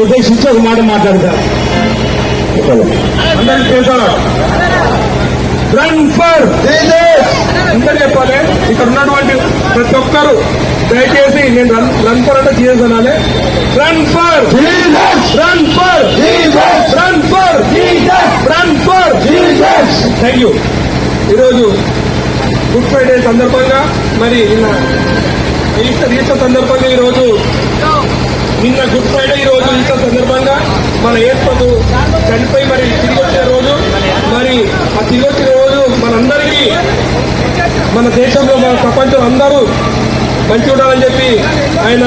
గురించి ఒక మాట మాట్లాడతారు. రన్ ఫర్ ఇంకా చెప్పాలి. ఇక్కడ ఉన్నటువంటి ప్రతి ఒక్కరు దయచేసి నేను రన్ రన్ ఫర్ అంటే జీఎస్ అనాలి. Run for run for run for run for thank you ఈరోజు గుడ్ ఫ్రైడే సందర్భంగా మరి ఈస్టర్ ఈస్టర్ సందర్భంగా ఈరోజు నిన్న గుడ్ ఫ్రైడే ఈ రోజు ఈస్టర్ సందర్భంగా మన ఏర్పాటు చనిపోయి మరి తిరిగి వచ్చిన రోజు మరి ఆ తిరిగి వచ్చిన రోజు మనందరికీ మన దేశంలో మన ప్రపంచం అందరూ మంచి ఉండాలని చెప్పి ఆయన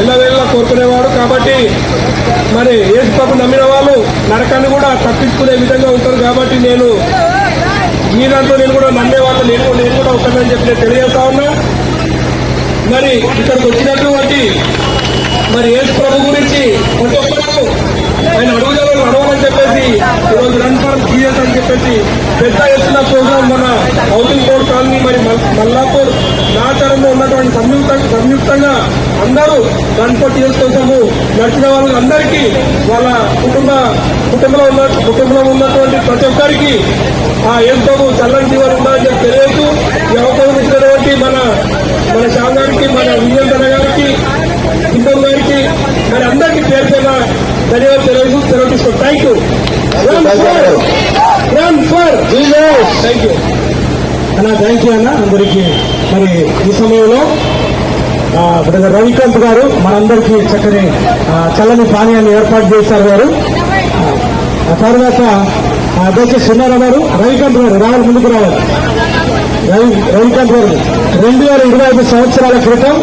ఎల్లవేళ్ళ కోరుకునేవాడు. కాబట్టి మరి ఏసు నమ్మిన వాళ్ళు నరకాన్ని కూడా తప్పించుకునే విధంగా ఉంటారు. కాబట్టి నేను మీ దాంట్లో నేను కూడా నమ్మేవాళ్ళు నేను నేను నేను కూడా ఉంటానని చెప్పి నేను తెలియజేస్తా ఉన్నా. మరి ఇక్కడికి వచ్చినటువంటి మరి ఏసు ప్రభు గురించి ప్రతి ఒక్కరు ఆయన అడుగుదలను చెప్పేసి ఈరోజు రన్ ఫర్ జీఎస్ అని చెప్పేసి పెద్ద ఎత్తున ప్రోగ్రాం మన హౌసింగ్ బోర్డ్ కాలనీ మరి మల్- మల్లాపూర్ నాచారంలో ఉన్నటువంటి సంయుక్త సంయుక్తంగా అందరూ రన్ ఫర్ జీఎస్ కోసము నడిచిన వాళ్ళందరికీ వాళ్ళ కుటుంబ కుటుంబంలో ఉన్న కుటుంబంలో ఉన్నటువంటి ప్రతి ఒక్కరికి ఆ యేసు చల్లని జీవనం ఉండాలని చెప్పి తెలియజేస్తూ ఈ అవకాశం ఇచ్చినటువంటి మన మన శ్యామ్ గారికి మన విజయంతన గారికి సింధం గారికి మరి అందరికీ పేరు పేరున ధన్యవాదాలు తెలియజేస్తూ తెలియజేస్తూ thank you run for thank you అన్న థ్యాంక్ యూ అన్న అందరికీ మరి ఈ సమయంలో బ్రదర్ రవికాంత్ గారు మనందరికీ చక్కని చల్లని పానీయాన్ని ఏర్పాటు చేశారు వారు ఆ, తర్వాత దయచేసి ఉన్నారా గారు రవికాంత్ గారు రావాలి ముందుకు రావాలి. రవి రవికాంత్ గారు రెండు వేల ఇరవై ఐదు సంవత్సరాల క్రితం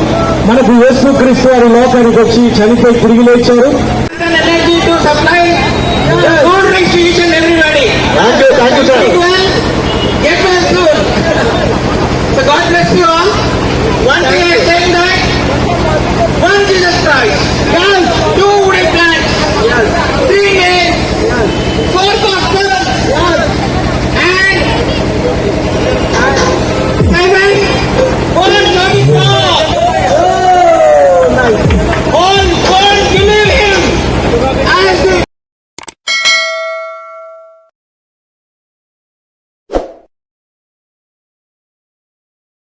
మనకు యేసు క్రీస్తు వారి లోకానికి వచ్చి చనిపోయి తిరిగి లేచారు. supply the food to each and everybody. Thank you, thank you, sir. Get well, get well soon. So God bless you all. Once again.